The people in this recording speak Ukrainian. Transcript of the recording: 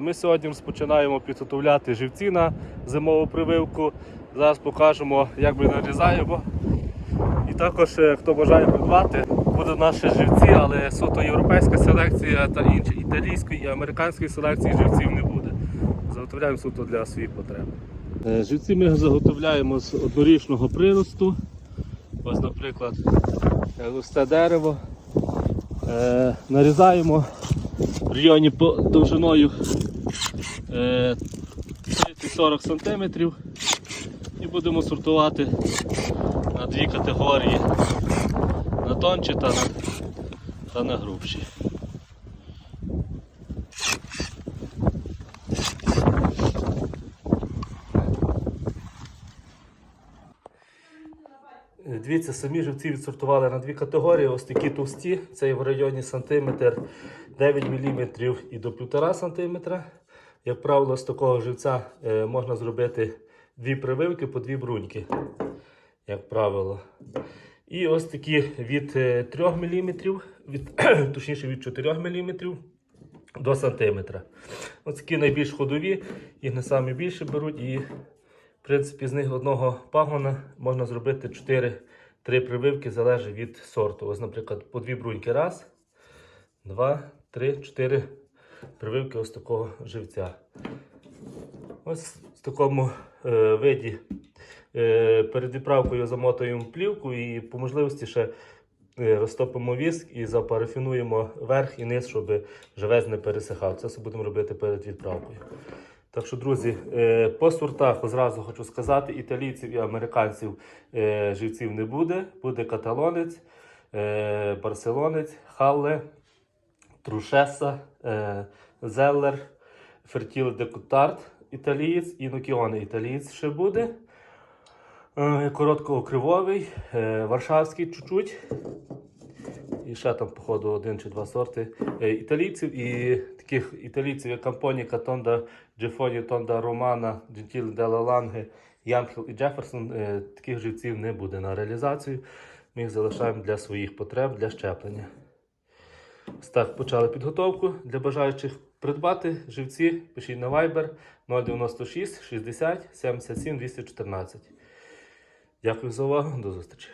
Ми сьогодні розпочинаємо підготовляти живці на зимову прививку. Зараз покажемо, як ми нарізаємо. І також, е, хто бажає придбати, будуть наші живці, але суто європейська селекція та інші італійської і американської селекції живців не буде. Заготовляємо суто для своїх потреб. Е, Живці ми заготовляємо з однорічного приросту. Ось, наприклад, е, густе дерево. Нарізаємо районі по довжиною е, 30-40 см і будемо сортувати на дві категорії на тонші та на, та на грубші. Дивіться, самі живці відсортували на дві категорії. Ось такі товсті, це в районі сантиметр 9 мм і до 1,5 см. Як правило, з такого живця е, можна зробити дві прививки по дві бруньки, як правило. І ось такі від е, 3 мм, від, точніше від 4 мм до сантиметра. Ось такі найбільш ходові, їх не самі більше беруть. І в принципі з них одного пагона можна зробити 4-3 прививки, залежить від сорту. Ось, наприклад, по дві бруньки. Раз, два, три, чотири прививки ось такого живця. Ось в такому е, виді е, перед відправкою замотуємо плівку і по можливості ще е, розтопимо віск і запарафінуємо верх і низ, щоб живець не пересихав. Це все будемо робити перед відправкою. Так що, друзі, е, по сортах зразу хочу сказати, італійців і американців е, живців не буде. Буде каталонець, е, барселонець, халле, трушеса, зеллер, фертіле де Кутарт, італієць і нокіоне італієць ще буде. Короткокривовий, е, варшавський чуть-чуть. І ще там, походу, один чи два сорти е, італійців. І таких італійців, як Кампоніка, Тонда, Джефоні, Тонда, Романа, Джентіль, Дела Ланге, Ямхіл і Джеферсон. е, Таких живців не буде на реалізацію. Ми їх залишаємо для своїх потреб, для щеплення. Ось так почали підготовку. Для бажаючих придбати живці, пишіть на Viber 096 60 77 214. Дякую за увагу, до зустрічі.